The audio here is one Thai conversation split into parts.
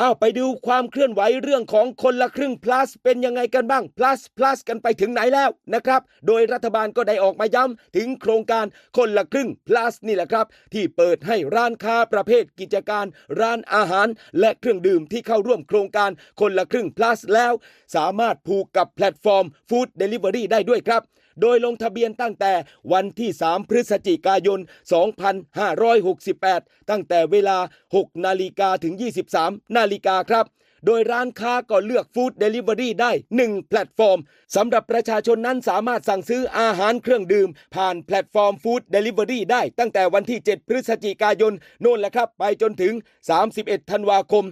อ้าวไปดูความเคลื่อนไหวเรื่องของคนละครึ่ง plus เป็นยังไงกันบ้าง plus plus กันไปถึงไหนแล้วนะครับ โดยรัฐบาลก็ได้ออกมาย้ำถึงโครงการคนละครึ่ง plus นี่แหละครับ ที่เปิดให้ร้านค้าประเภทกิจการ ร้านอาหาร และเครื่องดื่มที่เข้าร่วมโครงการคนละครึ่ง plus แล้ว สามารถผูกกับแพลตฟอร์ม Food Delivery ได้ด้วยครับ โดยลงทะเบียนตั้งแต่วันที่ 3 พฤศจิกายน 2568 ตั้งแต่เวลา 6 นาฬิกาถึง 23 นาฬิกาครับ โดยร้านค้าก็เลือกฟู้ดเดลิเวอรี่ได้ 1 แพลตฟอร์มสำหรับประชาชนนั้นสามารถสั่งซื้ออาหารเครื่องดื่ม ผ่านแพลตฟอร์มฟู้ดเดลิเวอรี่ได้ ตั้งแต่วันที่ 7 พฤศจิกายนโน่นแหละครับ ไปจนถึง 31 ธันวาคม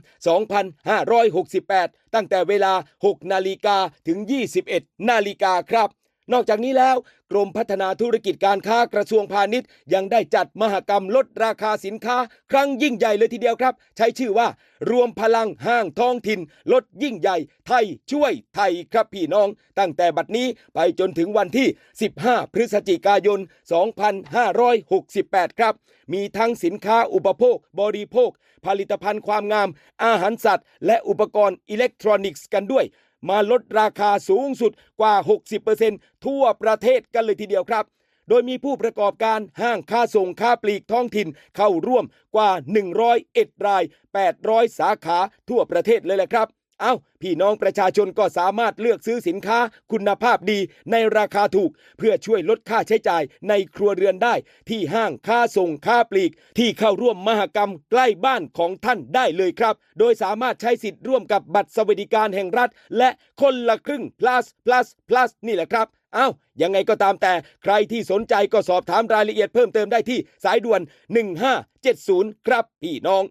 2568 ตั้งแต่เวลา 6 นาฬิกาถึง 21 นาฬิกาครับ นอกจากนี้แล้ว กรมพัฒนาธุรกิจการค้ากระทรวงพาณิชย์ ยังได้จัดมหกรรมลดราคาสินค้า ครั้งยิ่งใหญ่เลยทีเดียวครับ ใช้ชื่อว่า รวมพลังห้างท้องถิ่น ลดยิ่งใหญ่ ไทยช่วยไทยครับพี่น้อง ตั้งแต่บัดนี้ไปจนถึงวันที่ 15 พฤศจิกายน 2568 ครับ มีทั้งสินค้าอุปโภค บริโภค ผลิตภัณฑ์ความงาม อาหารสัตว์ และอุปกรณ์อิเล็กทรอนิกส์กันด้วย มาลดราคาสูงสุดกว่า 60%ทั่วประเทศกันเลยทีเดียวครับ โดยมีผู้ประกอบการห้างค้าส่งค้าปลีกท้องถิ่นเข้าร่วมกว่า 101 ราย 800 สาขาทั่วประเทศเลยแหละครับ เอา้าพี่น้องประชาชนก็สามารถเลือกซื้อสินค้าคุณภาพดีในราคาถูก เพื่อช่วยลดค่าใช้จ่ายในครัวเรือนได้ ที่ห้างค้าส่งค้าปลีก ที่เข้าร่วมมหกรรมใกล้บ้านของท่านได้เลยครับ โดยสามารถใช้สิทธิ์ร่วมกับบัตรสวัสดิการแห่งรัฐ และคนละครึ่ง plus plus plus นี่แหละครับเอ้ายังไงก็ตามแต่ใครที่สนใจก็สอบถามรายละเอียดเพิ่มเติมได้ที่สายด่วน 1570 ครับพี่น้อง